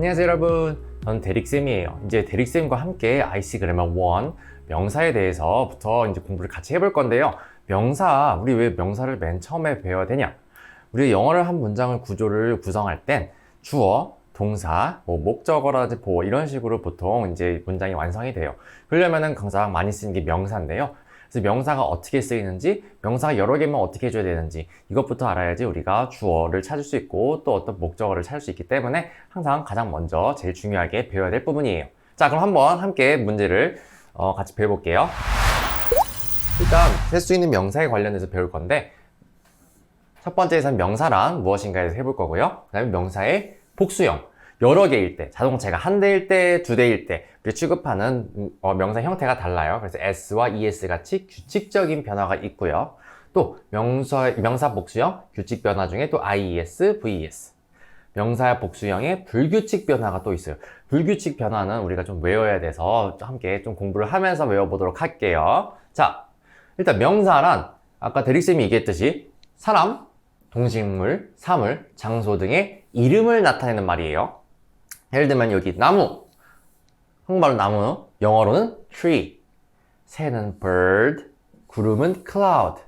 안녕하세요 여러분 저는 대릭쌤이에요 이제 대릭쌤과 함께 IC 그래머 1 명사에 대해서부터 이제 공부를 같이 해볼 건데요 명사 우리 왜 명사를 맨 처음에 배워야 되냐 우리 영어를 한 문장을 구조를 구성할 땐 주어 동사, 뭐 목적어라든지 보어 이런 식으로 보통 이제 문장이 완성이 돼요. 그러려면은 가장 많이 쓰는 게 명사인데요. 그래서 명사가 어떻게 쓰이는지, 명사가 여러 개면 어떻게 해줘야 되는지 이것부터 알아야지 우리가 주어를 찾을 수 있고 또 어떤 목적어를 찾을 수 있기 때문에 항상 가장 먼저 제일 중요하게 배워야 될 부분이에요. 자, 그럼 한번 함께 문제를 어, 같이 배워볼게요. 일단 할수 있는 명사에 관련해서 배울 건데 첫 번째에서는 명사란 무엇인가에서 해볼 거고요. 그 다음에 명사의 복수형. 여러 개일 때, 자동차가 한 대일 때, 두 대일 때, 취급하는 음, 어, 명사 형태가 달라요. 그래서 S와 ES 같이 규칙적인 변화가 있고요. 또 명사, 명사 복수형, 규칙 변화 중에 또 IES, VES. 명사 복수형의 불규칙 변화가 또 있어요. 불규칙 변화는 우리가 좀 외워야 돼서 함께 좀 공부를 하면서 외워보도록 할게요. 자, 일단 명사란 아까 대릭쌤이 얘기했듯이 사람, 동식물, 사물, 장소 등의 이름을 나타내는 말이에요. 예를 들면 여기 나무, 한국말로 나무, 영어로는 tree, 새는 bird, 구름은 cloud,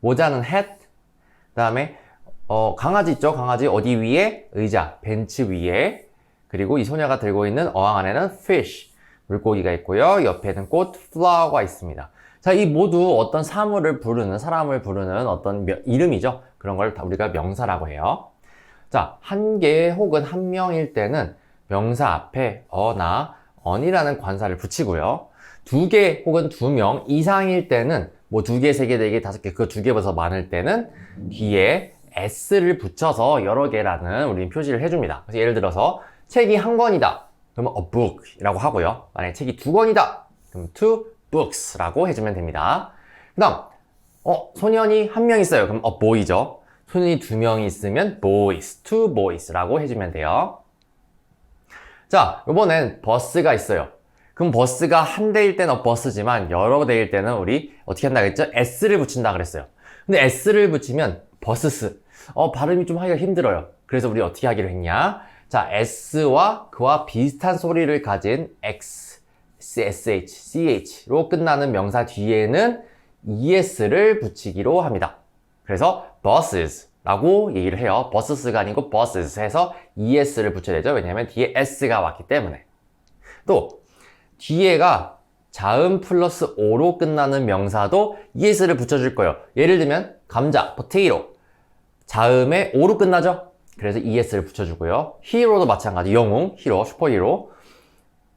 모자는 hat, 그 다음에 어, 강아지 있죠? 강아지 어디 위에? 의자, 벤치 위에 그리고 이 소녀가 들고 있는 어항 안에는 fish, 물고기가 있고요. 옆에는 꽃, flower가 있습니다. 자, 이 모두 어떤 사물을 부르는, 사람을 부르는 어떤 명- 이름이죠. 그런 걸다 우리가 명사라고 해요. 자, 한 개 혹은 한 명일 때는 명사 앞에 어나 언이라는 관사를 붙이고요. 두 개 혹은 두 명 이상일 때는 뭐 두 개, 세 개, 네 개, 다섯 개, 그 두 개보다 많을 때는 뒤에 s를 붙여서 여러 개라는 우리는 표시를 해줍니다. 그래서 예를 들어서 책이 한 권이다. 그러면 a book이라고 하고요. 만약에 책이 두 권이다. 그럼 two books라고 해주면 됩니다. 그 다음, 어, 소년이 한 명 있어요. 그럼 a boy죠. 소년이 두명 있으면 boys, two boys라고 해주면 돼요. 자, 이번엔 버스가 있어요. 그럼 버스가 한 대일 때는 어, 버스지만 여러 대일 때는 우리 어떻게 한다 그랬죠? s를 붙인다 그랬어요. 근데 s를 붙이면 버스스. 어, 발음이 좀 하기가 힘들어요. 그래서 우리 어떻게 하기로 했냐? 자, s와 그와 비슷한 소리를 가진 x, sh, ch로 끝나는 명사 뒤에는 es를 붙이기로 합니다. 그래서 buses 라고 얘기를 해요. busses가 아니고 buses 해서 es를 붙여야 되죠. 왜냐하면 뒤에 s가 왔기 때문에. 또 뒤에가 자음 플러스 o로 끝나는 명사도 es를 붙여줄 거예요. 예를 들면 감자, potato 자음에 o로 끝나죠. 그래서 es를 붙여주고요. hero도 마찬가지 영웅, hero, 슈퍼히로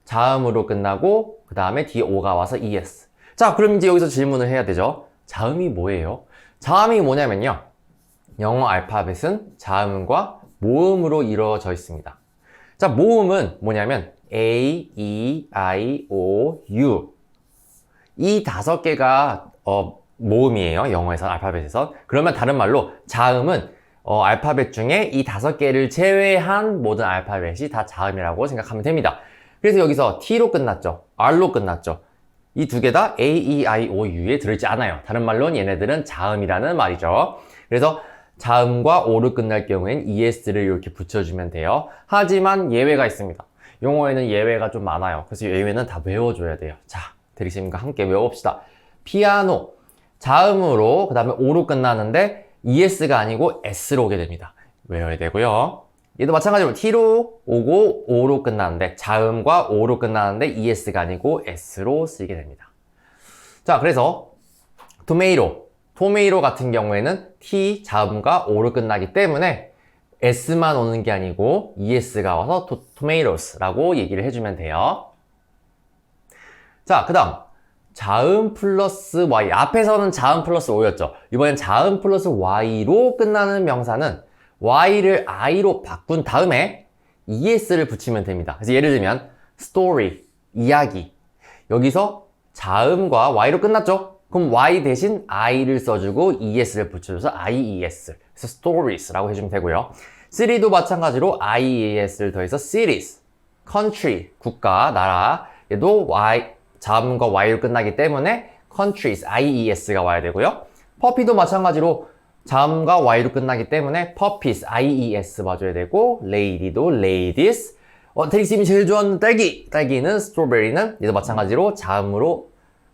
자음으로 끝나고 그 다음에 뒤에 o가 와서 es. 자, 그럼 이제 여기서 질문을 해야 되죠. 자음이 뭐예요? 자음이 뭐냐면요. 영어 알파벳은 자음과 모음으로 이루어져 있습니다. 자, 모음은 뭐냐면 A, E, I, O, U 이 다섯 개가 어, 모음이에요. 영어에서 알파벳에서. 그러면 다른 말로 자음은 어, 알파벳 중에 이 다섯 개를 제외한 모든 알파벳이 다 자음이라고 생각하면 됩니다. 그래서 여기서 T로 끝났죠. R로 끝났죠. 이 두 개 다 A, E, I, O, U에 들어있지 않아요. 다른 말로는 얘네들은 자음이라는 말이죠. 그래서 자음과 O로 끝날 경우엔 ES를 이렇게 붙여주면 돼요. 하지만 예외가 있습니다. 용어에는 예외가 좀 많아요. 그래서 예외는 다 외워줘야 돼요. 자, 대리쌤과 함께 외워봅시다. 피아노. 자음으로, 그 다음에 O로 끝나는데 ES가 아니고 S로 오게 됩니다. 외워야 되고요. 얘도 마찬가지로 T로 오고 O로 끝나는데 자음과 O로 끝나는데 ES가 아니고 S로 쓰이게 됩니다. 자, 그래서 토메이로, 토메이로 같은 경우에는 T 자음과 O로 끝나기 때문에 S만 오는 게 아니고 ES가 와서 토, tomatoes라고 얘기를 해주면 돼요. 자, 그 다음 자음 플러스 Y 앞에서는 자음 플러스 O였죠. 이번엔 자음 플러스 Y로 끝나는 명사는 Y를 I로 바꾼 다음에 ES를 붙이면 됩니다. 그래서 예를 들면 story, 이야기 여기서 자음과 Y로 끝났죠? 그럼 Y 대신 I를 써주고 ES를 붙여줘서 IES 그래서 stories라고 해주면 되고요. city도 마찬가지로 IES를 더해서 cities, country, 국가, 나라 얘도 Y, 자음과 Y로 끝나기 때문에 countries, IES가 와야 되고요. puppy도 마찬가지로 자음과 Y로 끝나기 때문에 puppies, IES 봐줘야 되고 lady도 ladies, 어, 대리쌤이 제일 좋아하는 딸기. 딸기는 strawberry는 얘도 마찬가지로 자음으로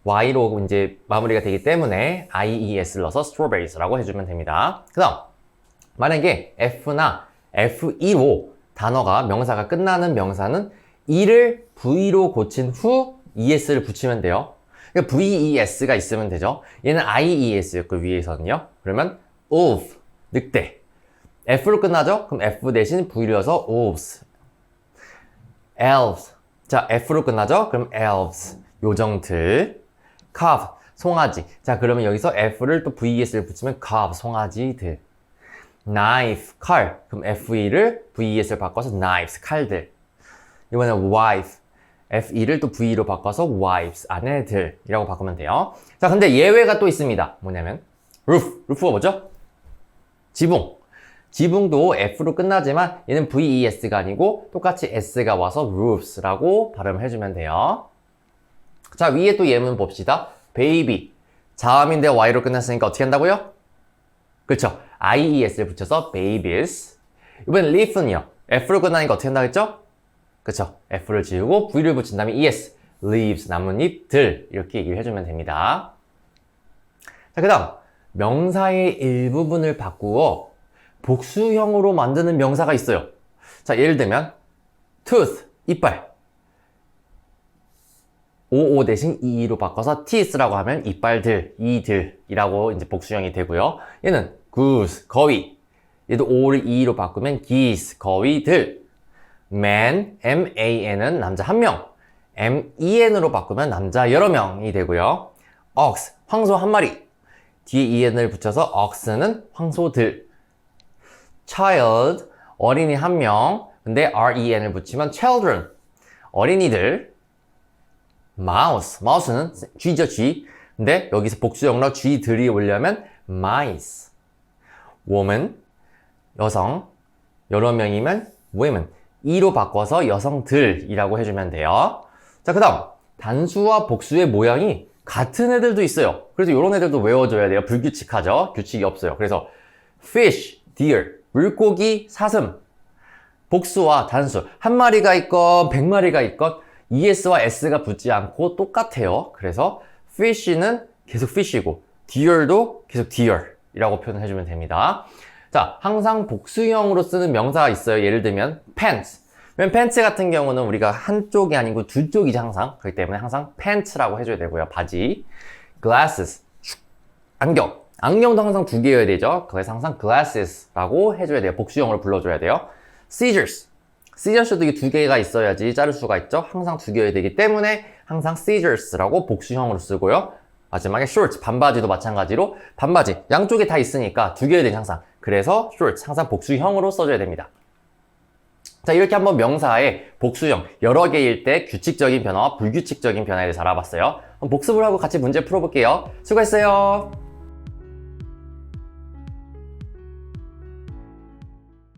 y로 이제 마무리가 되기 때문에 ies를 넣어서 strawberries라고 해주면 됩니다. 그 다음, 만약에 f나 fe로 단어가 명사가 끝나는 명사는 e를 v로 고친 후 es를 붙이면 돼요. 그러니까 ves가 있으면 되죠. 얘는 ies였고 위에서는요. 그러면 of 늑대. f로 끝나죠? 그럼 f 대신 v를 넣어서 wolves. elves. 자, f로 끝나죠? 그럼 elves. 요정들. Calf. 송아지. 자, 그러면 여기서 f를 또 ves를 붙이면 calf. 송아지들. knife. 칼. 그럼 fe를 ves를 바꿔서 knives. 칼들. 이번엔 wife. fe를 또 ve로 바꿔서 wives. 아내들이라고 바꾸면 돼요. 자, 근데 예외가 또 있습니다. 뭐냐면 roof. roof가 뭐죠? 지붕. 지붕도 F로 끝나지만 얘는 VES가 아니고 똑같이 S가 와서 roofs라고 발음을 해주면 돼요. 자, 위에 또 예문 봅시다. baby. 자음인데 Y로 끝났으니까 어떻게 한다고요? 그렇죠. IES를 붙여서 babies. 이번엔 leaf는요. F로 끝나니까 어떻게 한다 했죠? 그렇죠. F를 지우고 V를 붙인 다음에 ES. leaves. 나뭇잎들. 이렇게 얘기를 해주면 됩니다. 자, 그 다음. 명사의 일부분을 바꾸어 복수형으로 만드는 명사가 있어요. 자, 예를 들면 tooth, 이빨. Oo 대신 e로 바꿔서 teeth라고 하면 이빨들, 이들이라고 이제 복수형이 되고요. 얘는 goose, 거위. 얘도 o를 e로 바꾸면 geese, 거위들. man, man은 남자 한 명. men으로 바꾸면 남자 여러 명이 되고요. ox, 황소 한 마리. 뒤에 en을 붙여서 ox는 황소들. child, 어린이 한 명. 근데 ren을 붙이면 children, 어린이들. Mouse, mouse는 쥐죠, 쥐. 근데 여기서 복수형으로 쥐들이 오려면 mice. woman, 여성. 여러 명이면 women. 이로 바꿔서 여성들이라고 해주면 돼요. 자, 그 다음. 단수와 복수의 모양이 같은 애들도 있어요. 그래서 이런 애들도 외워줘야 돼요. 불규칙하죠? 규칙이 없어요. 그래서 fish, deer, 물고기, 사슴. 복수와 단수. 한 마리가 있건 백 마리가 있건 ES와 S가 붙지 않고 똑같아요. 그래서 fish는 계속 fish이고 deer도 계속 deer이라고 표현을 해주면 됩니다. 자, 항상 복수형으로 쓰는 명사가 있어요. 예를 들면 pants. 맨 팬츠 같은 경우는 우리가 한쪽이 아니고 두 쪽이죠 항상. 그렇기 때문에 항상 팬츠라고 해줘야 되고요. 바지. glasses. 안경. 안경도 항상 두 개여야 되죠. 그래서 항상 glasses라고 해줘야 돼요. 복수형으로 불러줘야 돼요 scissors도 이게 두 개가 있어야지 자를 수가 있죠 항상 두 개여야 되기 때문에 항상 scissors라고 복수형으로 쓰고요 마지막에 shorts 반바지도 마찬가지로 반바지 양쪽에 다 있으니까 두 개여야 되죠 항상 그래서 shorts 항상 복수형으로 써줘야 됩니다 자, 이렇게 한번 명사의 복수형, 여러 개일 때 규칙적인 변화와 불규칙적인 변화에 대해서 알아봤어요. 복습을 하고 같이 문제 풀어볼게요. 수고했어요.